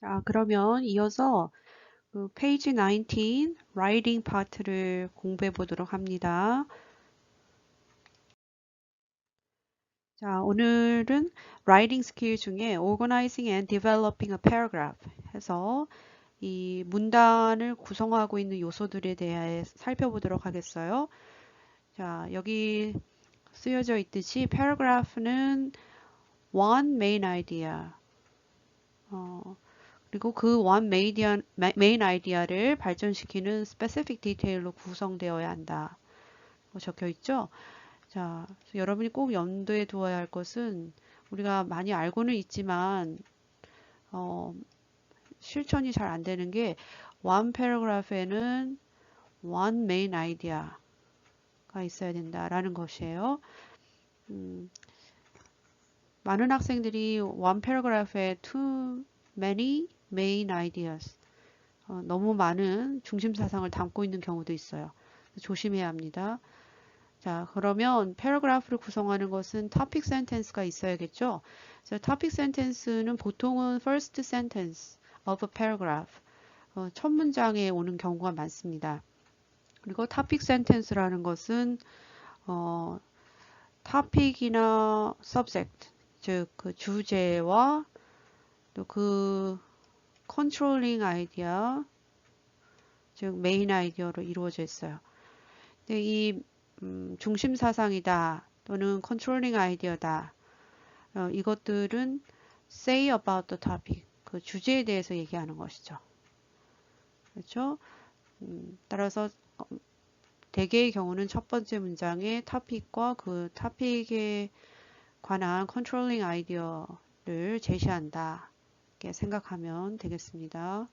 자, 그러면 이어서 그 페이지 19 writing 파트를 공부해 보도록 합니다. 자, 오늘은 writing 스킬 중에 organizing and developing a paragraph 해서 이 문단을 구성하고 있는 요소들에 대해 살펴보도록 하겠어요. 자, 여기 쓰여져 있듯이 paragraph는 one main idea 어, 그리고 그 main, main idea를 발전시키는 specific detail로 구성되어야 한다. 뭐 적혀 있죠? 자, 여러분이 꼭 염두에 두어야 할 것은 우리가 많이 알고는 있지만 어, 실천이 잘 안 되는 게 one paragraph에는 one main idea가 있어야 된다라는 것이에요. 음, 많은 학생들이 one paragraph에 too many main ideas 어, 너무 많은 중심 사상을 담고 있는 경우도 있어요. 조심해야 합니다. 자, 그러면 패러그래프를 구성하는 것은 topic sentence가 있어야겠죠. 그래서 topic sentence는 보통은 first sentence of a paragraph 어, 첫 문장에 오는 경우가 많습니다. 그리고 topic sentence라는 것은 어, topic이나 subject 즉 그 주제와 또 그 컨트롤링 아이디어 즉 메인 아이디어로 이루어져 있어요. 근데 이 음, 중심 사상이다 또는 컨트롤링 아이디어다 어, 이것들은 say about the topic 그 주제에 대해서 얘기하는 것이죠. 그렇죠? 음, 따라서 어, 대개의 경우는 첫 번째 문장의 topic과 그 topic에 관한 컨트롤링 아이디어를 제시한다. 이렇게 생각하면 되겠습니다.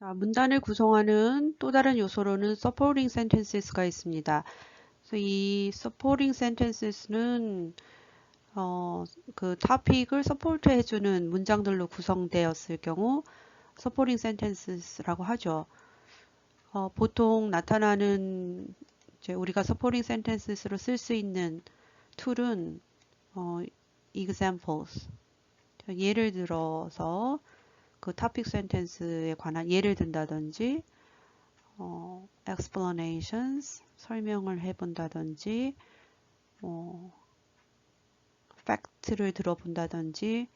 자, 문단을 구성하는 또 다른 요소로는 supporting sentences가 있습니다. 그래서 이 supporting sentences는 어, 그 topic을 support 해주는 문장들로 구성되었을 경우 supporting sentences라고 하죠. 어, 보통 나타나는 이제 우리가 supporting sentences로 쓸 수 있는 툴은 어, examples 예를 들어서 그 topic sentence에 관한 예를 든다든지 어, explanations 설명을 해본다든지 어, fact를 들어본다든지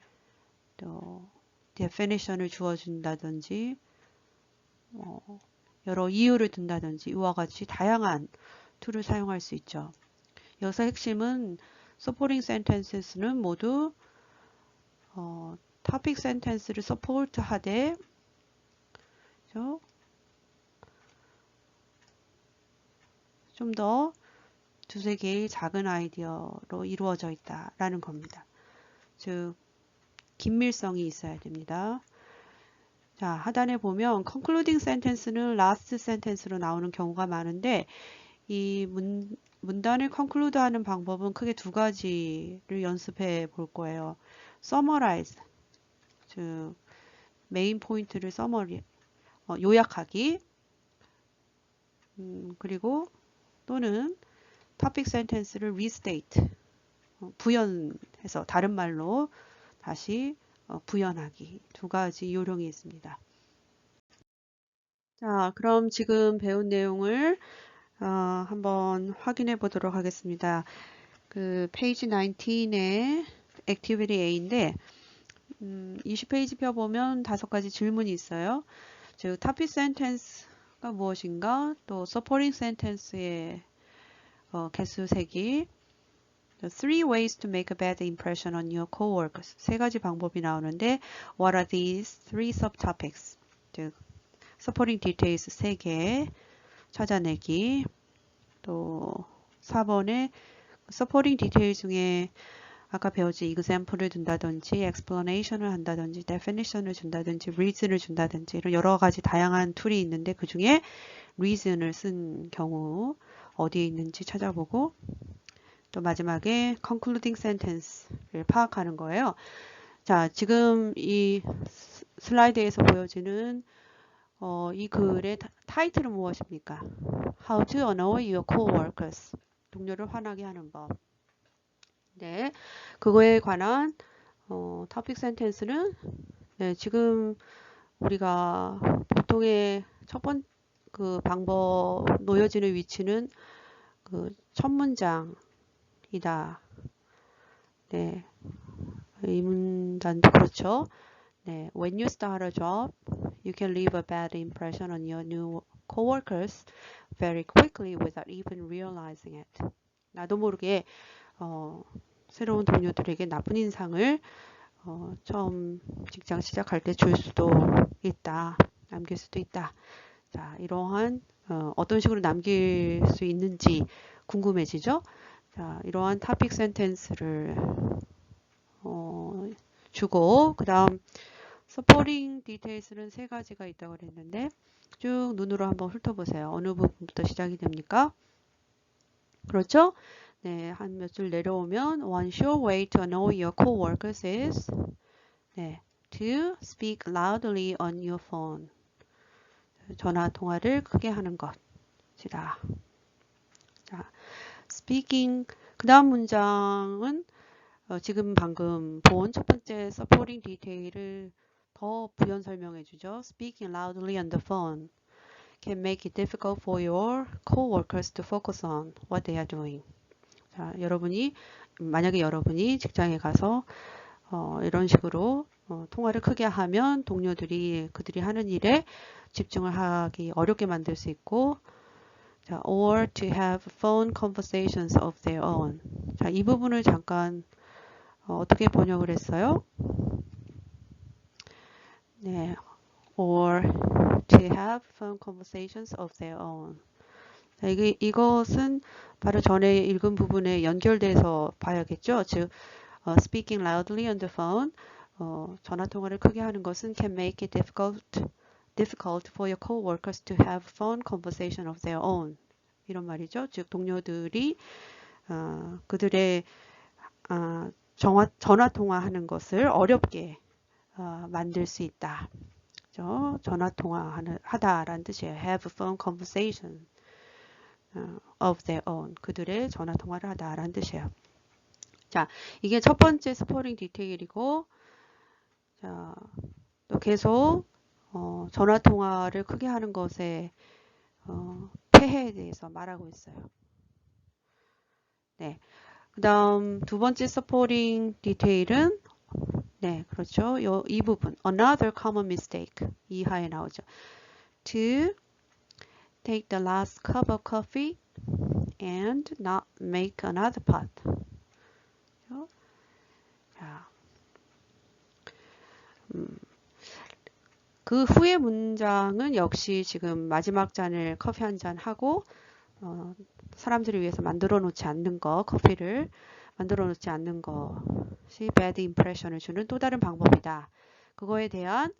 또 definition을 주어준다든지 어, 여러 이유를 든다든지 이와 같이 다양한 툴을 사용할 수 있죠. 여기서 핵심은 supporting sentences는 모두 어, topic sentence를 support 하되 좀더 두세 개의 작은 아이디어로 이루어져 있다라는 겁니다. 즉 긴밀성이 있어야 됩니다. 자, 하단에 보면 concluding sentence는 last sentence로 나오는 경우가 많은데 이 문, 문단을 conclude 하는 방법은 크게 두 가지를 연습해 볼 거예요. Summarize, 즉 메인 포인트를 summary, 어, 요약하기, 음, 그리고 또는 topic sentence를 restate, 어, 부연해서 다른 말로 다시 어, 부연하기 두 가지 요령이 있습니다. 자, 그럼 지금 배운 내용을 어, 한번 확인해 보도록 하겠습니다. 그 페이지 19의 액티비티 A인데 음, 20페이지 펴 보면 다섯 가지 질문이 있어요. 즉 topic sentence가 무엇인가 또 supporting sentence의 어, 개수 세기 Three ways to make a bad impression on your coworkers. 세 가지 방법이 나오는데 What are these three subtopics? 즉 supporting details 세 개 찾아내기 또 4번에 supporting detail 중에 아까 배웠지 example을 둔다든지 explanation을 한다든지 definition을 준다든지 reason을 준다든지 이런 여러 가지 다양한 툴이 있는데 그 중에 reason을 쓴 경우 어디에 있는지 찾아보고 또 마지막에 concluding sentence를 파악하는 거예요. 자, 지금 이 슬라이드에서 보여지는 어, 이 글의 타이틀은 무엇입니까? How to annoy your coworkers. 동료를 화나게 하는 법. 네, 그거에 관한 어, 토픽 센텐스는 네, 지금 우리가 보통의 첫 번 그 방법 놓여지는 위치는 그 첫 문장이다. 네, 이 문단도 그렇죠. 네, when you start a job, you can leave a bad impression on your new coworkers very quickly without even realizing it. 나도 모르게 어, 새로운 동료들에게 나쁜 인상을 어, 처음 직장 시작할 때 줄 수도 있다. 남길 수도 있다. 자, 이러한 어, 어떤 식으로 남길 수 있는지 궁금해지죠? 자, 이러한 topic sentence를 어, 주고 그 다음 supporting details는 세 가지가 있다고 그랬는데 쭉 눈으로 한번 훑어보세요. 어느 부분부터 시작이 됩니까? 그렇죠? 네, 한 몇 줄 내려오면 one sure way to annoy your coworkers is 네, to speak loudly on your phone. 전화 통화를 크게 하는 것이다. 자, speaking 그 다음 문장은 어, 지금 방금 본 첫 번째 supporting detail을 더 부연 설명해 주죠. Speaking loudly on the phone can make it difficult for your co-workers to focus on what they are doing. 자, 여러분이 만약에 여러분이 직장에 가서 어, 이런 식으로 어, 통화를 크게 하면 동료들이 그들이 하는 일에 집중을 하기 어렵게 만들 수 있고 자, or to have phone conversations of their own. 자, 이 부분을 잠깐 어, 어떻게 번역을 했어요? 네, or to have phone conversations of their own. 자, 이게, 이것은 바로 전에 읽은 부분에 연결돼서 봐야겠죠. 즉, 어, speaking loudly on the phone, 어, 전화 통화를 크게 하는 것은 can make it difficult, difficult for your coworkers to have phone conversation of their own. 이런 말이죠. 즉, 동료들이 어, 그들의 어, 정화, 전화 통화하는 것을 어렵게 어, 만들 수 있다. 그죠? 전화 통화 하다라는 뜻이에요. have phone conversation 어, of their own. 그들의 전화 통화를 하다라는 뜻이에요. 자, 이게 첫 번째 스포링 디테일이고, 자, 또 계속 어, 전화 통화를 크게 하는 것의 어, 폐해에 대해서 말하고 있어요. 네. 그 다음 두 번째 서포팅 디테일은 네, 그렇죠. 요, 이 부분 another common mistake 이하에 나오죠. To take the last cup of coffee and not make another pot. 음, 그 후의 문장은 역시 지금 마지막 잔을 커피 한 잔 하고 어, 사람들을 위해서 만들어 놓지 않는 거, 커피를 만들어 놓지 않는 것이 bad impression을 주는 또 다른 방법이다. 그거에 대한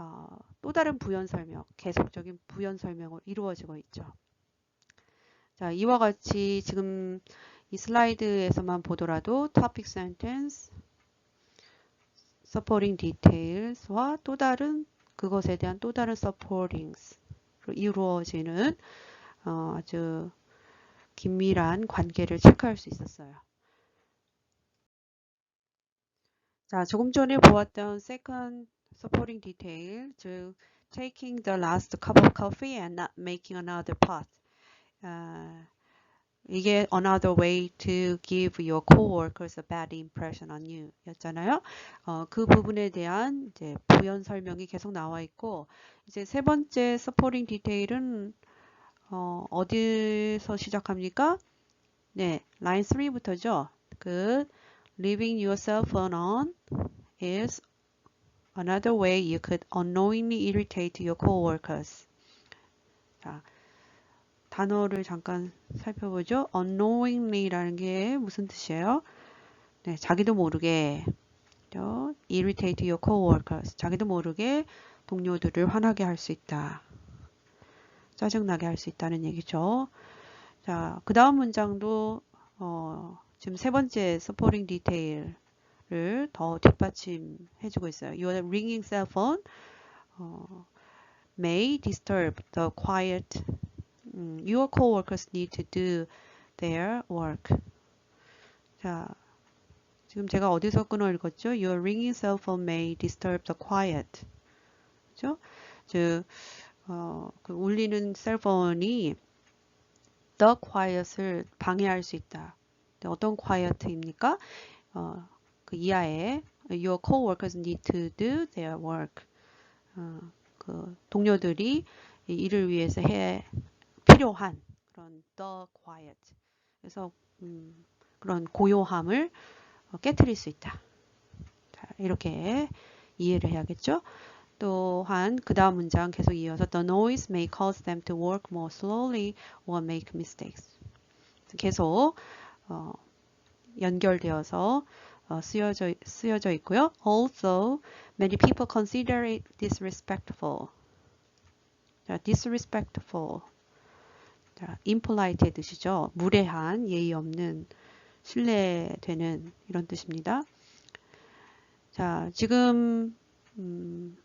어, 또 다른 부연 설명, 계속적인 부연 설명으로 이루어지고 있죠. 자, 이와 같이 지금 이 슬라이드에서만 보더라도 topic sentence, supporting details와 또 다른 그것에 대한 또 다른 supportings 이루어지는 어, 아주 긴밀한 관계를 체크할 수 있었어요. 자, 조금 전에 보았던 second supporting detail, 즉 taking the last cup of coffee and not making another pot. 아, 이게 another way to give your coworkers a bad impression on you 였잖아요. 어, 그 부분에 대한 이제 부연 설명이 계속 나와 있고 이제 세 번째 supporting detail은 어, 어디서 시작합니까? 네, 라인 3부터죠. 그 leaving your cell phone on is another way you could unknowingly irritate your coworkers. 자, 단어를 잠깐 살펴보죠. unknowingly라는 게 무슨 뜻이에요? 네, 자기도 모르게 irritate your coworkers. 자기도 모르게 동료들을 화나게 할 수 있다. 짜증나게 할 수 있다는 얘기죠. 자, 그 다음 문장도 어, 지금 세 번째 supporting detail을 더 뒷받침해주고 있어요. Your ringing cell phone 어, may disturb the quiet. 음, your coworkers need to do their work. 자, 지금 제가 어디서 끊어 읽었죠? Your ringing cell phone may disturb the quiet. 그죠? 즉, 어, 그 울리는 셀폰이 the quiet을 방해할 수 있다. 어떤 quiet입니까? 어, 그 이하에 your coworkers need to do their work. 어, 그 동료들이 이 일을 위해서 해 필요한 그런 the quiet. 그래서 음, 그런 고요함을 어, 깨뜨릴 수 있다. 자, 이렇게 이해를 해야겠죠? 또한 그 다음 문장 계속 이어서 The noise may cause them to work more slowly or make mistakes. 계속 어, 연결되어서 어, 쓰여져, 쓰여져 있고요. Also, many people consider it disrespectful. 자, disrespectful. 자, impolite의 뜻이죠. 무례한, 예의 없는, 신뢰되는 이런 뜻입니다. 자, 지금 음,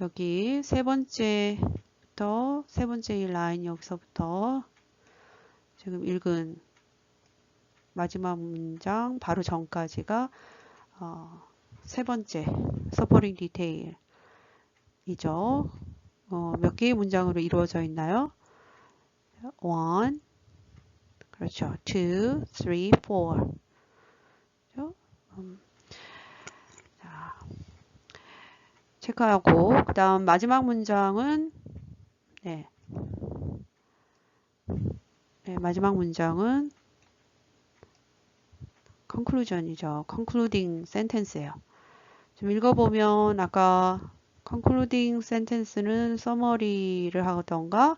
여기 세 번째부터 세 번째 이 라인 여기서부터 지금 읽은 마지막 문장 바로 전까지가 어, 세 번째 서포링 디테일이죠. 어, 몇 개의 문장으로 이루어져 있나요? one, 그렇죠. two, three, four. 그렇죠? 음, 자, 체크하고 그 다음 마지막 문장은 네. 네, 마지막 문장은 conclusion이죠. concluding sentence예요. 좀 읽어보면 아까 concluding sentence는 summary를 하던가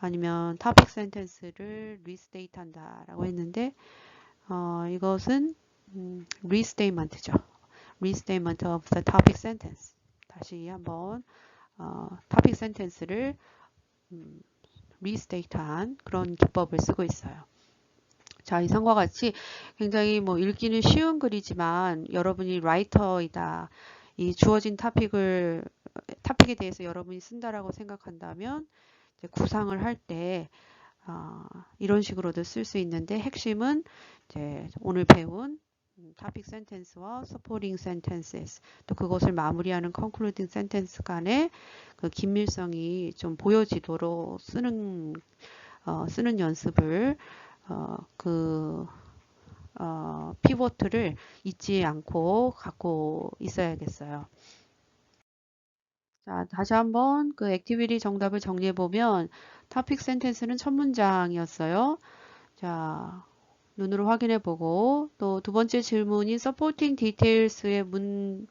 아니면 topic sentence를 restate 한다 라고 했는데 어, 이것은 음, restatement죠. restatement of the topic sentence. 다시 한번 어, topic sentence를 음, restate한 그런 기법을 쓰고 있어요. 자, 이상과 같이 굉장히 뭐 읽기는 쉬운 글이지만 여러분이 라이터이다. 이 주어진 토픽을 토픽에 대해서 여러분이 쓴다라고 생각한다면 구상을 할때 어, 이런 식으로도 쓸 수 있는데 핵심은 이제 오늘 배운 topic sentence와 supporting sentences 또 그것을 마무리하는 concluding sentence 간의 그 긴밀성이 좀 보여지도록 쓰는 어, 쓰는 연습을 어, 그 어, 피보트를 잊지 않고 갖고 있어야겠어요. 자, 다시 한번 그 액티비티 정답을 정리해 보면 토픽 센텐스는 첫 문장이었어요. 자, 눈으로 확인해 보고 또 두 번째 질문이 supporting details의 문,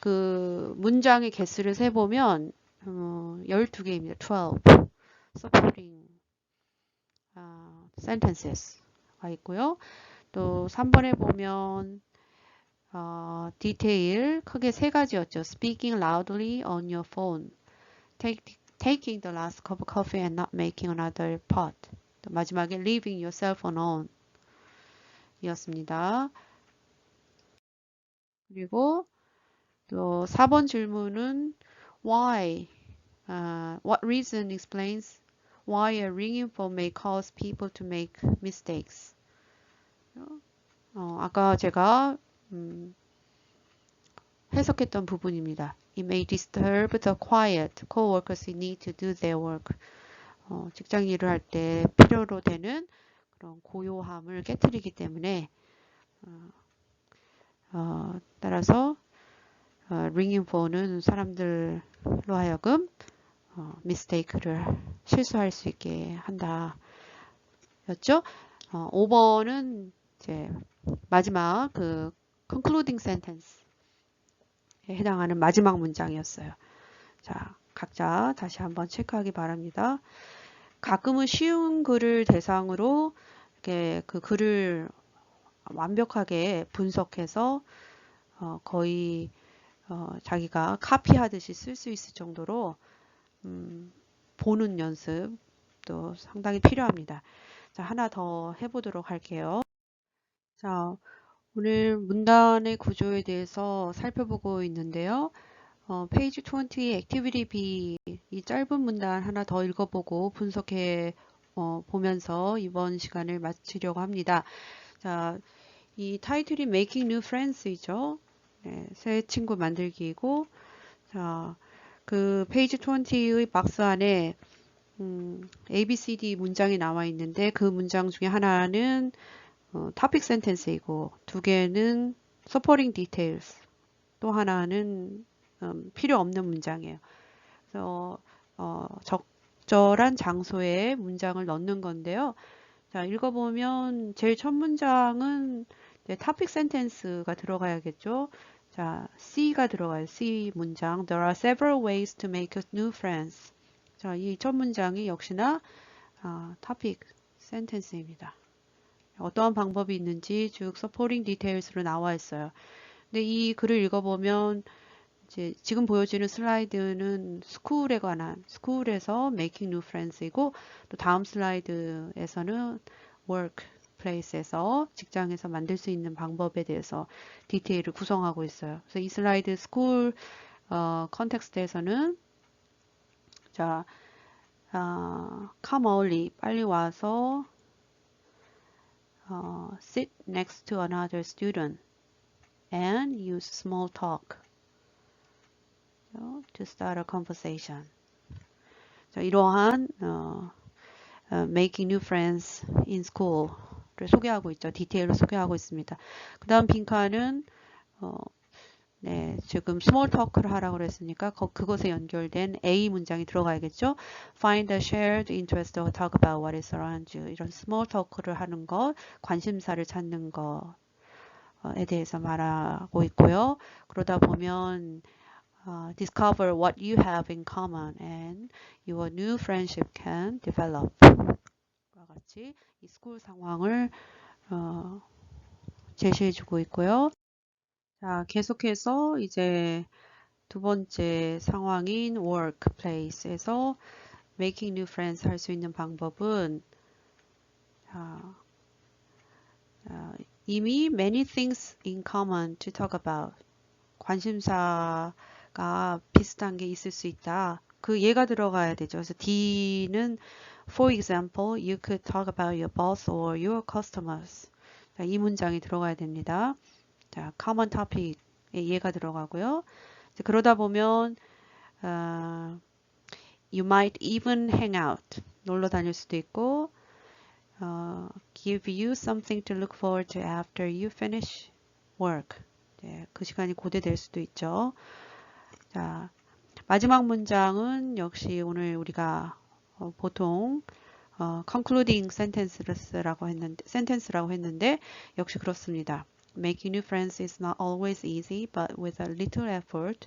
그 문장의 개수를 세 보면 어, 12개입니다. 12. supporting 아, sentences가 있고요. 또 3번에 보면 어, 디테일 크게 세 가지였죠. Speaking loudly on your phone, Take, taking the last cup of coffee and not making another pot. 또 마지막에 leaving your cell phone on 이었습니다. 그리고 또 4번 질문은 why, uh, what reason explains why a ringing phone may cause people to make mistakes. 어, 아까 제가 음, 해석했던 부분입니다. It may disturb the quiet. Co-workers need to do their work. 어, 직장 일을 할 때 필요로 되는 그런 고요함을 깨뜨리기 때문에 어, 어, 따라서 어, ringing phone은 사람들로 하여금 어, 미스테이크를 실수할 수 있게 한다. 였죠? 어, 5번은 이제 마지막 그 concluding sentence에 해당하는 마지막 문장이었어요. 자, 각자 다시 한번 체크하기 바랍니다. 가끔은 쉬운 글을 대상으로 이렇게 그 글을 완벽하게 분석해서 어, 거의 어, 자기가 카피하듯이 쓸 수 있을 정도로 음, 보는 연습도 상당히 필요합니다. 자, 하나 더 해보도록 할게요. 자, 오늘 문단의 구조에 대해서 살펴보고 있는데요. 어, 페이지 20 액티비티 B 이 짧은 문단 하나 더 읽어보고 분석해 어, 보면서 이번 시간을 마치려고 합니다. 자, 이 타이틀이 Making New Friends이죠. 네, 새 친구 만들기이고, 자, 그 페이지 20의 박스 안에 음, A, B, C, D 문장이 나와 있는데 그 문장 중에 하나는 어, topic sentence이고 두 개는 supporting details 또 하나는 음, 필요 없는 문장이에요. 그래서 어, 적절한 장소에 문장을 넣는 건데요. 자, 읽어보면 제일 첫 문장은 네, topic sentence가 들어가야겠죠. 자, C가 들어가요. C 문장. There are several ways to make new friends. 자, 이 첫 문장이 역시나 어, topic sentence입니다. 어떠한 방법이 있는지 쭉 supporting details로 나와 있어요. 근데 이 글을 읽어보면 이제 지금 보여지는 슬라이드는 스쿨에 관한 스쿨에서 making new friends이고 또 다음 슬라이드에서는 workplace에서 직장에서 만들 수 있는 방법에 대해서 디테일을 구성하고 있어요. 그래서 이 슬라이드 스쿨 어, 컨텍스트에서는 자, 어, come early 빨리 와서 어, sit next to another student and use small talk to start a conversation. 자, 이러한 어, 어, making new friends in school 를 소개하고 있죠. 디테일로 소개하고 있습니다. 그 다음 빈칸은 어, 네, 지금 small talk를 하라고 그랬으니까 거, 그것에 연결된 A 문장이 들어가야겠죠. Find a shared interest or talk about what is around you. 이런 small talk를 하는 것, 관심사를 찾는 것에 대해서 말하고 있고요. 그러다 보면 uh, discover what you have in common and your new friendship can develop. 와 같이 이 스쿨 상황을 어, 제시해 주고 있고요. 자, 계속해서 이제 두 번째 상황인 workplace에서 making new friends 할 수 있는 방법은 자, 자, 이미 many things in common to talk about 관심사가 비슷한 게 있을 수 있다. 그 예가 들어가야 되죠. 그래서 D는 for example, you could talk about your boss or your customers. 자, 이 문장이 들어가야 됩니다. 자, common topic에 예가 들어가고요. 그러다 보면 어, you might even hang out 놀러 다닐 수도 있고 어, give you something to look forward to after you finish work. 네, 그 시간이 고대될 수도 있죠. 자, 마지막 문장은 역시 오늘 우리가 어, 보통 어, concluding sentence라고 했는데, sentence라고 했는데 역시 그렇습니다. Making new friends is not always easy, but with a little effort,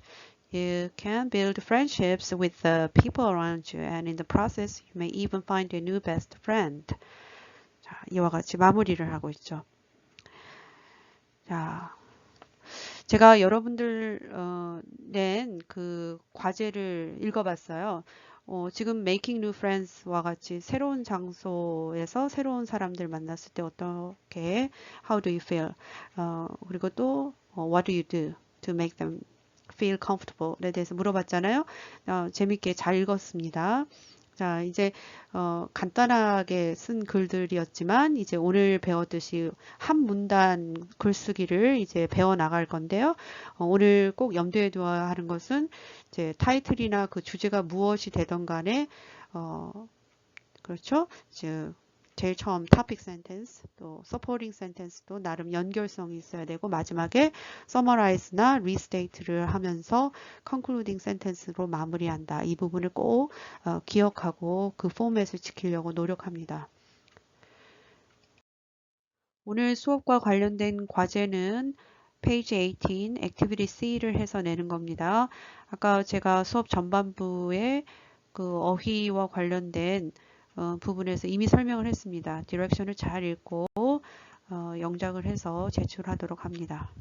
you can build friendships with the people around you, and in the process, you may even find a new best friend. 자, 이와 같이 마무리를 하고 있죠. 자, 제가 여러분들 어, 낸 그 과제를 읽어봤어요. 어, 지금 Making New Friends와 같이 새로운 장소에서 새로운 사람들 만났을 때 어떻게 How do you feel? 어, 그리고 또 어, What do you do to make them feel comfortable에 대해서 물어봤잖아요. 어, 재밌게 잘 읽었습니다. 자, 이제 어, 간단하게 쓴 글들이었지만 이제 오늘 배웠듯이 한 문단 글쓰기를 이제 배워 나갈 건데요. 어, 오늘 꼭 염두에 두어야 하는 것은 이제 타이틀이나 그 주제가 무엇이 되던 간에 어, 그렇죠? 즉 제일 처음 topic sentence 또 supporting sentence도 나름 연결성이 있어야 되고 마지막에 summarize나 restate를 하면서 concluding sentence로 마무리한다. 이 부분을 꼭 어, 기억하고 그 포맷을 지키려고 노력합니다. 오늘 수업과 관련된 과제는 page 18 activity C를 해서 내는 겁니다. 아까 제가 수업 전반부에 그 어휘와 관련된 어, 부분에서 이미 설명을 했습니다. 디렉션을 잘 읽고 어, 영작을 해서 제출하도록 합니다.